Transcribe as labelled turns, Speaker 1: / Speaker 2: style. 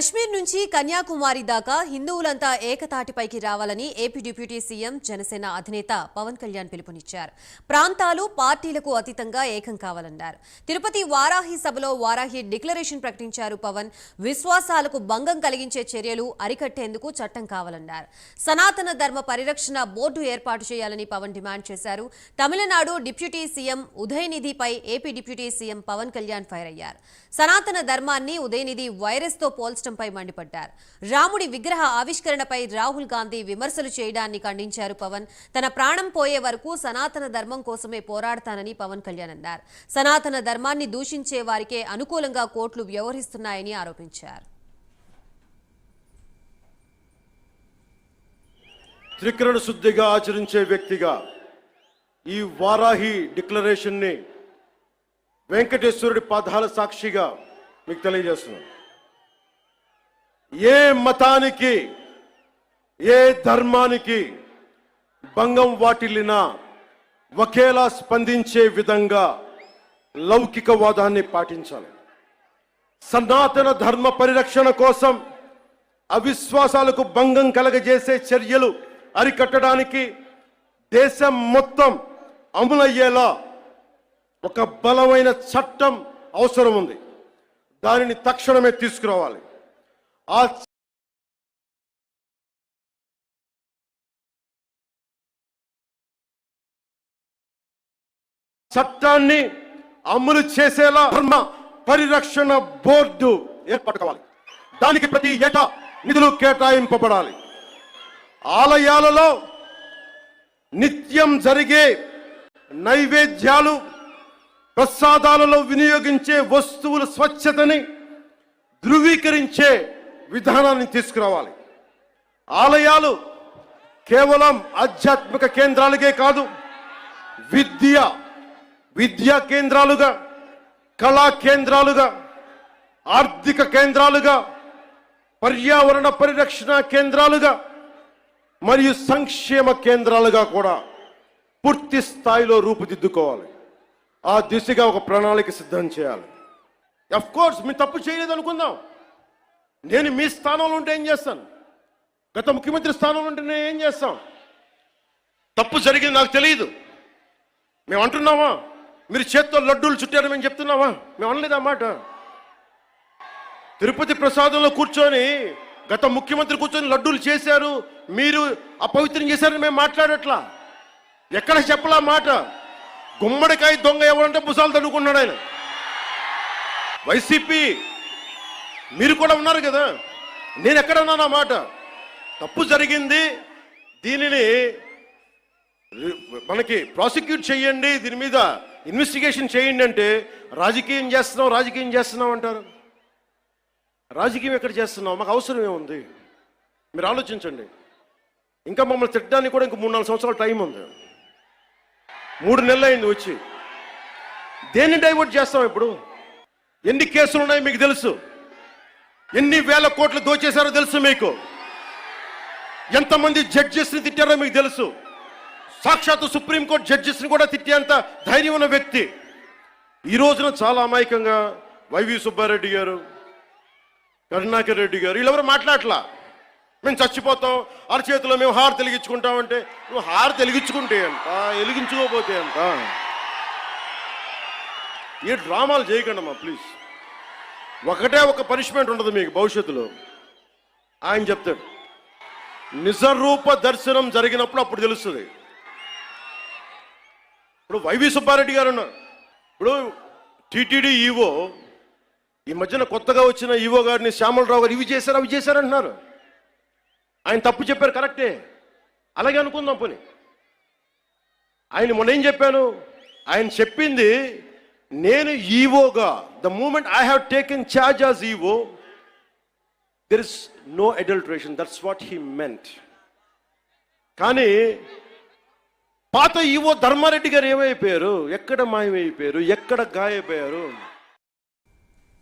Speaker 1: కశ్మీర్ నుంచి కన్యాకుమారి దాకా హిందువులంతా ఏకతాటిపైకి రావాలని ఏపీ డిప్యూటీ సీఎం జనసేన అధినేత పవన్ కళ్యాణ్ పిలుపునిచ్చారు. ప్రాంతాలు పార్టీలకు అతీతంగా ఏకం కావాలన్నారు. తిరుపతి వారాహి సభలో వారాహి డిక్లరేషన్ ప్రకటించారు పవన్. విశ్వాసాలకు భంగం కలిగించే చర్యలు అరికట్టేందుకు చట్టం కావాలన్నారు. సనాతన ధర్మ పరిరక్షణ బోర్డు ఏర్పాటు చేయాలని పవన్ డిమాండ్ చేశారు. Tamil Nadu deputy CM ఉదయనిధిపై AP deputy CM Pawan Kalyan fire అయ్యారు. సనాతన ధర్మాన్ని ఉదయనిధి వైరస్తో పోల్చడంపై మండిపడ్డారు. రాముడి విగ్రహ ఆవిష్కరణపై రాహుల్ గాంధీ విమర్శలు చేయడాన్ని ఖండించారు పవన్. తన ప్రాణం పోయే వరకు సనాతన ధర్మం కోసమే పోరాడతానని పవన్ కళ్యాణ్ అన్నారు. సనాతన ధర్మాన్ని దూషించే వారికే అనుకూలంగా కోర్టులు వ్యవహరిస్తున్నాయని ఆరోపించారు.
Speaker 2: త్రికరణ శుద్ధిగా ఆచరించే వ్యక్తిగా ఈ వారాహి డిక్లరేషన్ని వెంకటేశ్వరుడి పదాల సాక్షిగా మీకు తెలియజేస్తున్నాను. ఏ మతానికి ఏ ధర్మానికి భంగం వాటిల్లినా ఒకేలా స్పందించే విధంగా లౌకికవాదాన్ని పాటించాలి. సనాతన ధర్మ పరిరక్షణ కోసం అవిశ్వాసాలకు భంగం కలగజేసే చర్యలు అరికట్టడానికి దేశం మొత్తం అమలయ్యేలా ఒక బలమైన చట్టం అవసరం ఉంది దానిని తక్షణమే తీసుకురావాలి. ఆ చట్టాన్ని అమలు చేసేలా ధర్మ పరిరక్షణ బోర్డు ఏర్పాటు కావాలి. దానికి ప్రతి ఏటా నిధులు కేటాయింపబడాలి. ఆలయాలలో నిత్యం జరిగే నైవేద్యాలు ప్రసాదాలలో వినియోగించే వస్తువుల స్వచ్ఛతని ధృవీకరించే విధానాన్ని తీసుకురావాలి. ఆలయాలు కేవలం ఆధ్యాత్మిక కేంద్రాలుగే కాదు విద్య విద్యా కేంద్రాలుగా కళా కేంద్రాలుగా ఆర్థిక కేంద్రాలుగా పర్యావరణ పరిరక్షణ కేంద్రాలుగా మరియు సంక్షేమ కేంద్రాలుగా కూడా పూర్తి స్థాయిలో రూపుదిద్దుకోవాలి. ఆ దిశగా ఒక ప్రణాళిక సిద్ధం చేయాలి. అఫ్ కోర్స్ మీ తప్పు చేయలేదు అనుకుందాం. నేను మీ స్థానంలో ఉంటే ఏం చేస్తాను? గత ముఖ్యమంత్రి స్థానంలో ఉంటే నేను ఏం చేస్తాం? తప్పు జరిగింది నాకు తెలియదు. మేము అంటున్నామా మీరు చేత్తో లడ్డూలు చుట్టారు మేము చెప్తున్నామా మేము అనలేదు మాట? తిరుపతి ప్రసాదంలో కూర్చొని గత ముఖ్యమంత్రి కూర్చొని లడ్డూలు చేశారు. మీరు అపవిత్రం చేశారని మేము మాట్లాడట్లా. ఎక్కడ చెప్పలా మాట? గుమ్మడికాయ దొంగ ఎవరంటే భుసాలు తడుకున్నాడు ఆయన. వైసీపీ మీరు కూడా ఉన్నారు కదా. నేను ఎక్కడ ఉన్నాను మాట. తప్పు జరిగింది. దీనిని మనకి ప్రాసిక్యూట్ చేయండి. దీని మీద ఇన్వెస్టిగేషన్ చేయండి అంటే రాజకీయం చేస్తున్నాం రాజకీయం చేస్తున్నాం అంటారు. రాజకీయం ఎక్కడ చేస్తున్నాం? మాకు అవసరం ఏముంది? మీరు ఆలోచించండి. ఇంకా మమ్మల్ని తిట్టడానికి కూడా ఇంక మూడు నాలుగు సంవత్సరాల టైం ఉంది. మూడు నెలలు అయింది వచ్చి. దేన్ని డైవర్ట్ చేస్తాం ఇప్పుడు? ఎన్ని కేసులు ఉన్నాయో మీకు తెలుసు? ఎన్ని వేల కోట్లు దోచేశారో తెలుసు మీకు? ఎంతమంది జడ్జెస్ని తిట్టారో మీకు తెలుసు? సాక్షాత్తు సుప్రీంకోర్టు జడ్జెస్ని కూడా తిట్టేంత ధైర్యం ఉన్న వ్యక్తి. ఈ రోజున చాలా అమాయకంగా వైవి సుబ్బారెడ్డి గారు కరుణాకర్ రెడ్డి గారు వీళ్ళెవరు మాట్లాడలా మేము చచ్చిపోతాం అరచేతిలో మేము హారు తెలిగించుకుంటామంటే నువ్వు హారు తెలిగించుకుంటే అంట వెలిగించుకోపోతే అంట ఏ డ్రామాలు చేయకండి అమ్మా ప్లీజ్. ఒకటే ఒక పనిష్మెంట్ ఉండదు మీకు భవిష్యత్తులో. ఆయన చెప్తాడు నిజరూప దర్శనం జరిగినప్పుడు అప్పుడు తెలుస్తుంది. ఇప్పుడు వైవి సుబ్బారెడ్డి గారు ఉన్నారు. ఇప్పుడు టీటీడీ ఈవో ఈ మధ్యన కొత్తగా వచ్చిన ఈవో గారిని శ్యామలరావు గారు ఇవి చేశారు అవి చేశారు అంటున్నారు. ఆయన తప్పు చెప్పారు కరెక్టే. అలాగే అనుకుందాం పోనీ. ఆయన మొన్న ఏం చెప్పాను? ఆయన చెప్పింది నేను ఈవోగా the moment I have taken charge as EO there is no adulteration that's what he meant కానీ పాత ఈవో ధర్మారెడ్డి గారు ఏమైపోయారు? ఎక్కడ మాయమైపోయారు? ఎక్కడ గాయపోయారు